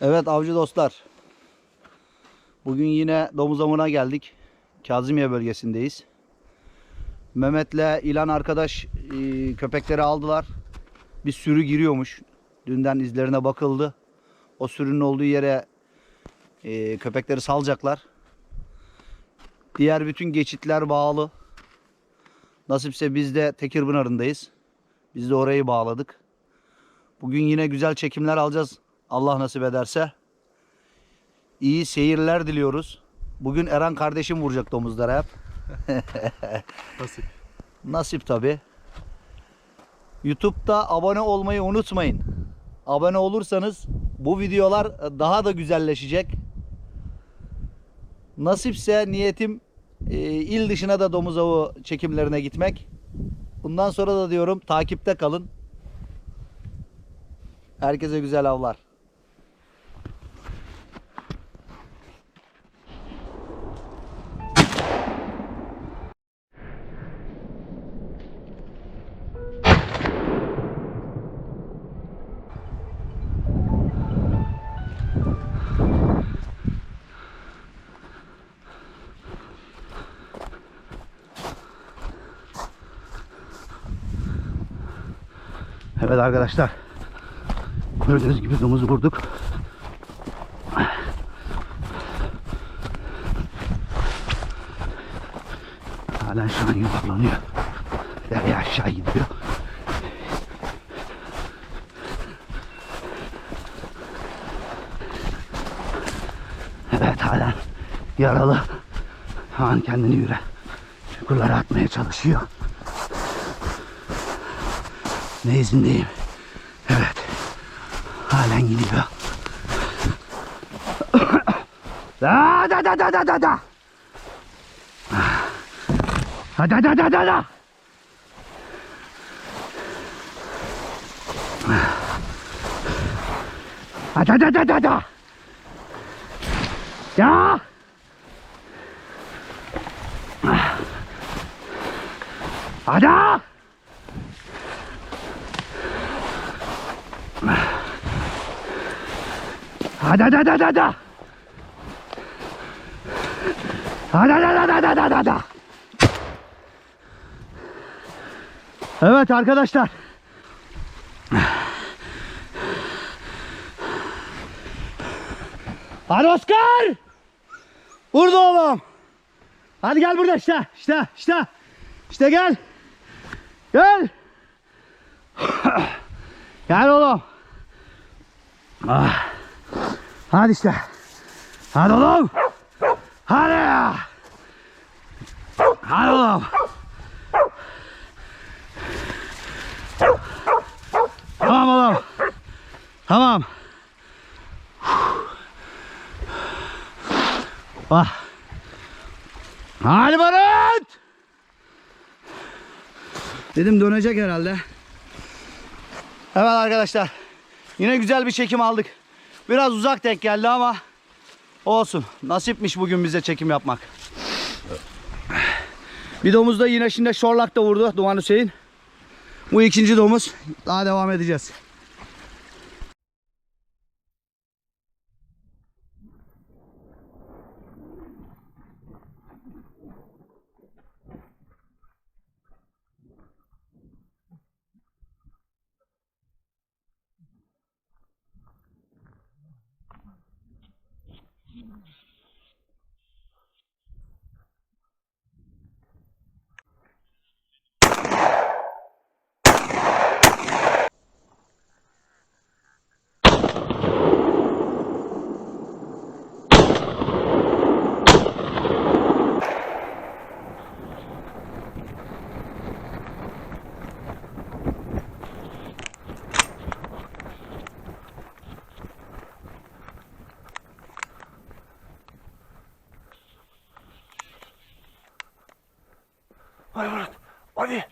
Evet avcı dostlar. Bugün yine domuz avına geldik. Kazımiye bölgesindeyiz. Mehmet'le İlan arkadaş e, köpekleri aldılar. Bir sürü giriyormuş. Dünden izlerine bakıldı. O sürünün olduğu yere e, köpekleri salacaklar. Diğer bütün geçitler bağlı. Nasipse biz de Tekirpınar'ındayız. Biz de orayı bağladık. Bugün yine güzel çekimler alacağız. Allah nasip ederse. İyi seyirler diliyoruz. Bugün Eren kardeşim vuracak domuzlara hep. Nasıl? Nasip tabi. YouTube'da abone olmayı unutmayın. Abone olursanız bu videolar daha da güzelleşecek. Nasipse niyetim e, il dışına da domuz avı çekimlerine gitmek. Bundan sonra da diyorum takipte kalın. Herkese güzel avlar. Evet arkadaşlar. Gördüğünüz gibi domuz vurduk. Halen şu an yuvarlanıyor. Derya aşağı gidiyor. Evet halen yaralı. Şu an kendini yüre. Çukurlara atmaya çalışıyor. Ne izindeyim? Evet. Halen gidiyor. Da da da da da da. Da da da da da da. Da da da da da da. Ya. Ada. Hadi da. Hadi da da da da da da da. Evet arkadaşlar. Hadi Oscar. Burada oğlum. Hadi gel burada işte. İşte işte. İşte gel. Gel. Gel oğlum. Ah. Hadi işte. Hadi oğlum. Hadi. Hadi oğlum. Tamam oğlum. Tamam. Ah. Hadi Barut. Dedim dönecek herhalde. Evet arkadaşlar. Yine güzel bir çekim aldık. Biraz uzak denk geldi ama olsun. Nasipmiş bugün bize çekim yapmak. Bir domuz da yine şimdi Şorlak'ta vurdu Duman Hüseyin. Bu ikinci domuz. Daha devam edeceğiz. Hadi Murat. Hadi.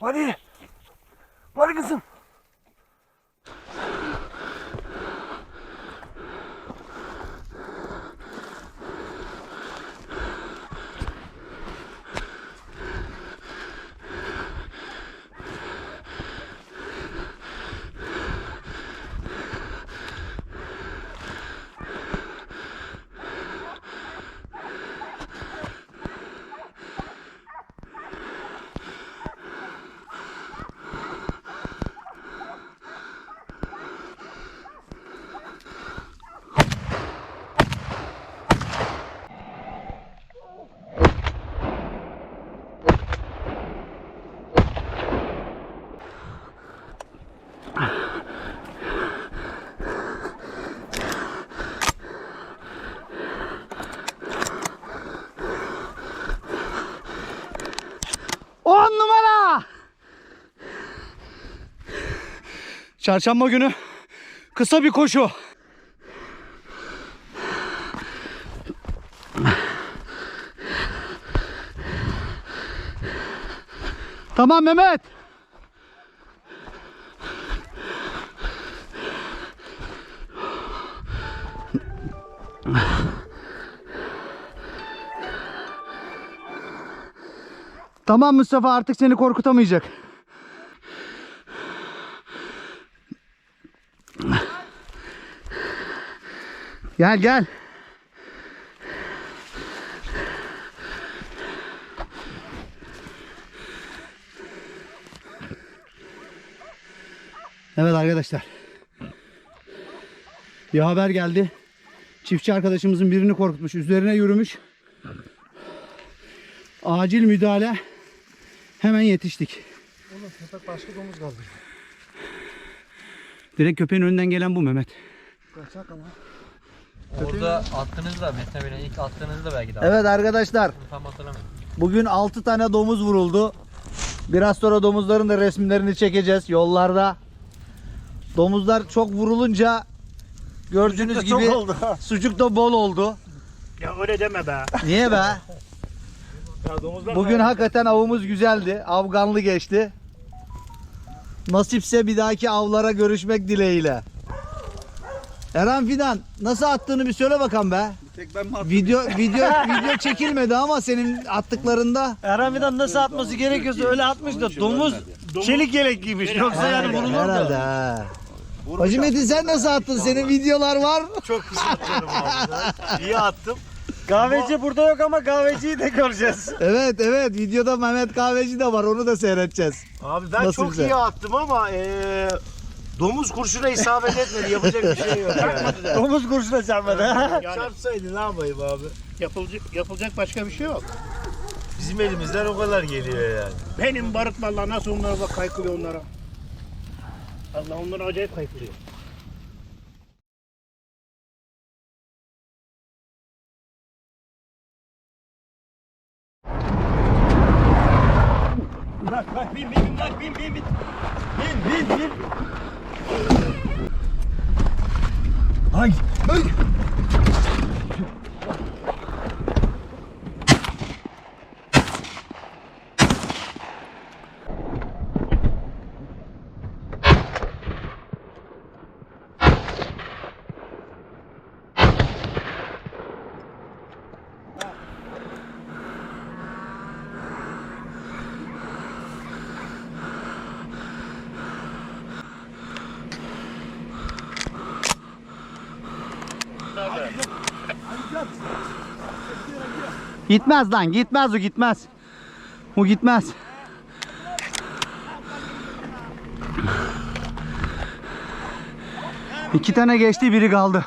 Hadi. Hadi kızım. Çarşamba günü kısa bir koşu. Tamam Mehmet. Tamam Mustafa artık seni korkutamayacak. Gel gel. Evet arkadaşlar. Bir haber geldi. Çiftçi arkadaşımızın birini korkutmuş. Üzerine yürümüş. Acil müdahale. Hemen yetiştik. Oğlum köpek başka domuz kaldı. Direkt köpeğin önünden gelen bu Mehmet. Kaçak ama. Orada attığınızda mesela ilk attığınızda belki daha. Evet arkadaşlar. Bunu Tam hatırlamıyorum. Bugün 6 tane domuz vuruldu. Biraz sonra domuzların da resimlerini çekeceğiz yollarda. Domuzlar çok vurulunca gördüğünüz Çok gibi oldu. sucuk da bol oldu. Ya öyle deme be. Niye be? Ya domuzlar Bugün hakikaten avımız güzeldi. Avganlı geçti. Nasipse bir dahaki avlara görüşmek dileğiyle. Eren Fidan nasıl attığını bir söyle bakalım be. Tek ben mi Video video video çekilmedi ama senin attıklarında. Erhan'dan nasıl atması gerekiyorsa öyle atmış da domuz çelik yelek giymiş. Yoksa yani vurulur Herhalde da. ha. Hacı Metin sen nasıl attın? Senin videolar var. Çok güzel atıyorum abi. İyi attım. Kahveci burada yok ama kahveciyi de göreceğiz. Evet evet videoda Mehmet Kahveci de var onu da seyredeceğiz. Abi ben Nasıl çok güzel? iyi attım ama eee domuz kurşuna isabet etmedi. Yapacak bir şey yok yani. domuz kurşuna çarpmadı. Çarpsaydı ne yapayım abi? Yapılacak, yapılacak başka bir şey yok. Bizim elimizden o kadar geliyor yani. Benim barutlarla nasıl onlara bak kaykılıyor onlara. Allah onları acayip kaykılıyor. Bırak bırak bin bin bin bırak bin bin. Bin Gitmez lan gitmez o gitmez. O gitmez. İki tane geçti biri kaldı.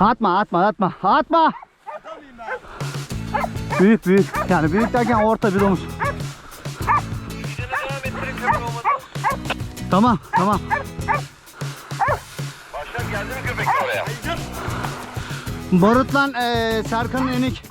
Atma atma atma atma. Büyük büyük yani büyük derken orta bir domuz. Tamam tamam. Başkan geldi mi köpek oraya? Barutlan eee Serkan'ın enik